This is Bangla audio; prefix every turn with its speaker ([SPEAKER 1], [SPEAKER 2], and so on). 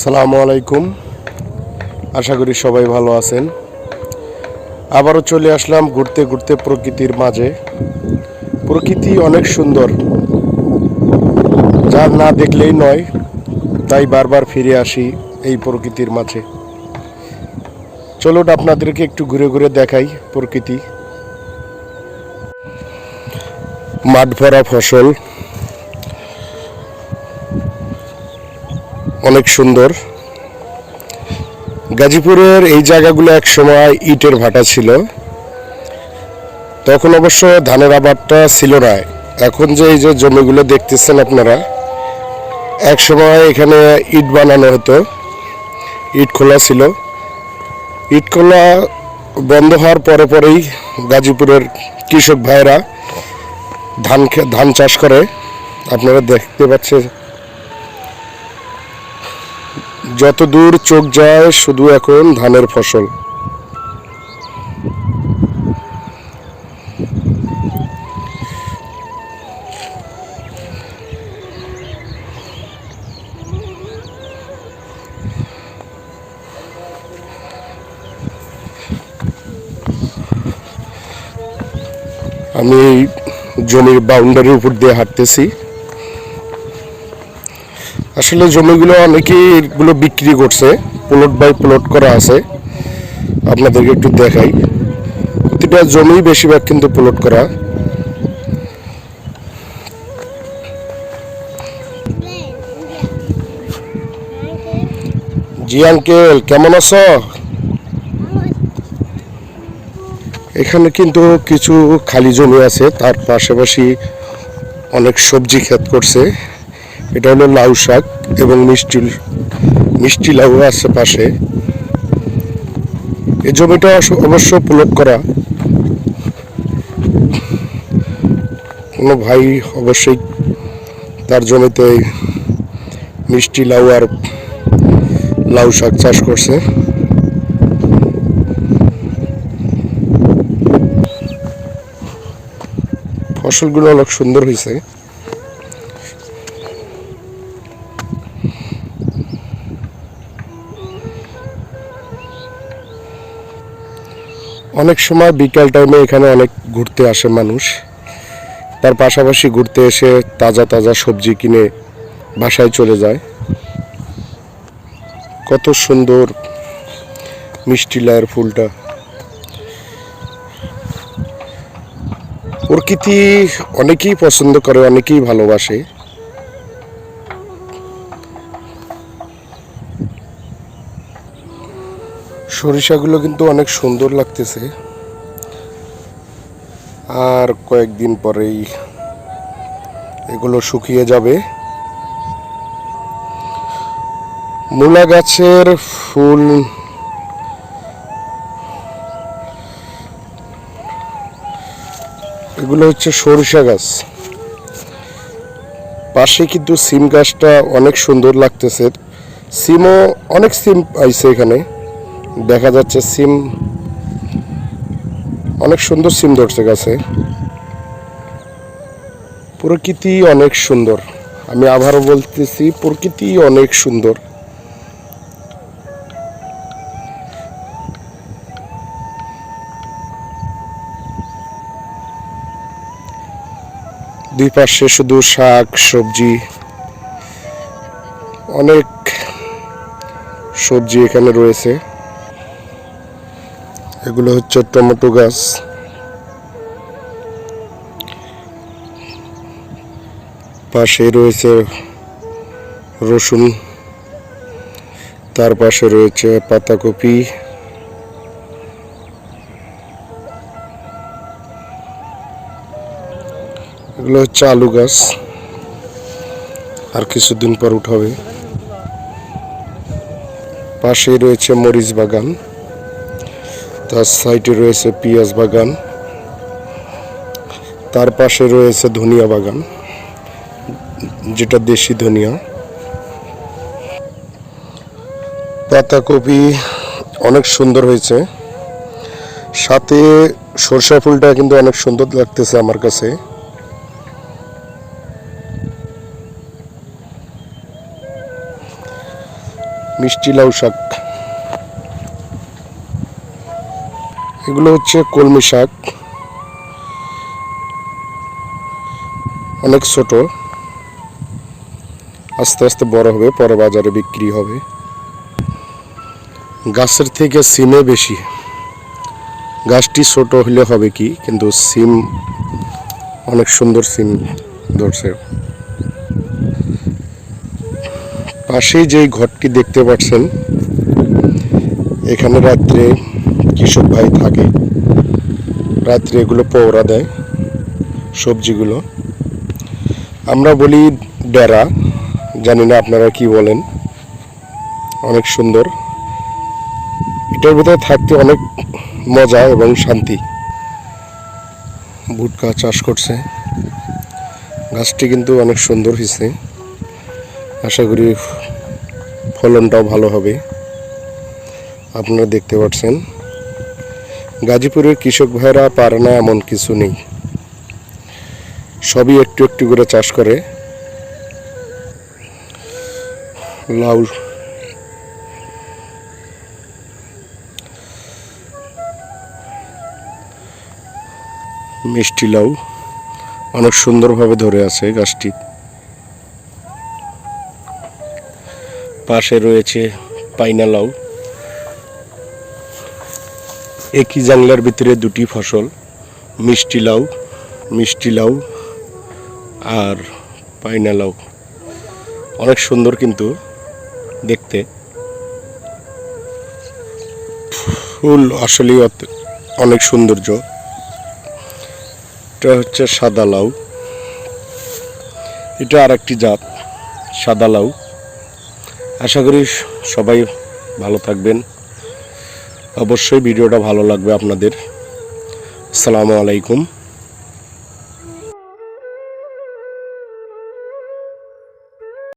[SPEAKER 1] সালামু আলাইকুম। আশা করি সবাই ভালো আছেন। আবারও চলে আসলাম ঘুরতে ঘুরতে প্রকৃতির মাঝে। প্রকৃতি অনেক সুন্দর। যা না দেখলেই নয়, তাই বারবার ফিরে আসি এই প্রকৃতির মাঝে। চলুন আপনাদেরকে একটু ঘুরে ঘুরে দেখাই প্রকৃতি। মাঠ ভরা ফসল। অনেক সুন্দর। গাজীপুরের এই জায়গাগুলো এক সময় ইটের ভাটা ছিল। তখন অবশ্য ধানের আবাদটা ছিল না। এখন যে এই যে জমিগুলো দেখতেছেন আপনারা, এক সময় এখানে ইট বানানো হতো। ইট খোলা ছিল। ইট খোলা বন্ধ হওয়ার পরে পরেই গাজীপুরের কৃষক ভাইরা ধান ধান চাষ করে। আপনারা দেখতে পাচ্ছেন যত দূর চোখ যায় শুধু এখন ধানের ফসল। আমি জমির বাউন্ডারির উপর দিয়ে হাঁটতেছি। আসলে জমিগুলো অনেকেই এগুলো বিক্রি করছে। প্লট বাই প্লট করা আছে। আপনাদেরকে একটু দেখাই। প্রতিটা জমি বেশিরভাগ কিন্তু প্লট করা। জি আঙ্কেল কেমন আছো? এখানে কিন্তু কিছু খালি জমি আছে। তার পাশাপাশি অনেক সবজি ক্ষেত করছে। এটা হলো লাউ শাক এবং মিষ্টি মিষ্টি লাউ আছে পাশে। এই জমিটা অবশ্য প্লট করা। কোনো ভাই অবশ্যই তার জমিতে মিষ্টি লাউ আর লাউ শাক চাষ করছে। ফসলগুলো অনেক সুন্দর হয়েছে। অনেক সময় বিকাল টাইমে এখানে অনেক ঘুরতে আসে মানুষ। তার পাশাপাশি ঘুরতে এসে তাজা তাজা সবজি কিনে বাসায় চলে যায়। কত সুন্দর মিষ্টি লায়ের ফুলটা। প্রকৃতি অনেকেই পছন্দ করে, অনেকেই ভালোবাসে। সরিষাগুলো কিন্তু অনেক সুন্দর লাগতেছে। আর কয়েকদিন পরেই এগুলো শুকিয়ে যাবে। মূলা গাছের ফুল এগুলো হচ্ছে সরিষা গাছ। পাশে কিন্তু সিম গাছটা অনেক সুন্দর লাগতেছে। সিমও অনেক সিম আইছে এখানে। দেখা যাচ্ছে সিম। অনেক সুন্দর সিম ধরছে গাছে। প্রকৃতি অনেক সুন্দর। আমি আবারও বলতেছি, প্রকৃতি অনেক সুন্দর। দুই পাশে শুধু শাক, সবজি। অনেক সবজি এখানে রয়েছে। এগুলো হচ্ছে টমেটো গাছ। পাশে রয়েছে রসুন। তার পাশে রয়েছে পাতাকপি। এগুলো হচ্ছে আলু গাছ। আর কিছুদিন পর উঠাবে। পাশেই রয়েছে মরিচ বাগান। তার সাইডে রয়েছে পেঁয়াজ বাগান। তার পাশে রয়েছে ধনিয়া বাগান, যেটা দেশি ধনিয়া। পাতাকপি অনেক সুন্দর হয়েছে। সাথে সরষা ফুলটা কিন্তু অনেক সুন্দর লাগতেছে আমার কাছে। মিষ্টি লাউ শাক। এগুলো হচ্ছে কলমি শাক। অনেক ছোট। আস্তে আস্তে বড় হবে, পরে বাজারে বিক্রি হবে। গাছের থেকে সিমে বেশি। গাছটি ছোট হলে হবে কি, কিন্তু সিম, অনেক সুন্দর সিম ধরছে। পাশেই যেই ঘরটি দেখতে পাচ্ছেন, এখানে রাত্রে কৃষক ভাই থাকে, রাত্রে এগুলো পৌরা দেয়, সবজিগুলো। আমরা বলি ডেরা জানি না আপনারা কি বলেন, অনেক সুন্দর। এটার ভিতরে থাকতে অনেক মজা এবং শান্তি। ভুট্টা চাষ করছে। গাছটি কিন্তু অনেক সুন্দর হয়েছে। আশা করি ফলনটাও ভালো হবে। আপনারা দেখতে পাচ্ছেন। গাজীপুরের কৃষক ভাইরা পারে না এমন কিছু নেই। সবই একটু একটু করে চাষ করে। লাউ মিষ্টি লাউ অনেক সুন্দরভাবে ধরে আছে গাছটি। পাশে রয়েছে পাইনা লাউ। একই জাংলার ভিতরে দুটি ফসল, মিষ্টি লাউ মিষ্টি লাউ আর পাইনা লাউ। অনেক সুন্দর কিন্তু দেখতে। ফুল আসলেই অনেক সৌন্দর্য। এটা হচ্ছে সাদা লাউ। এটা আর একটি জাত, সাদা লাউ। আশা করি সবাই ভালো থাকবেন। অবশ্যই ভিডিওটা ভালো লাগবে আপনাদের। আসসালামু আলাইকুম।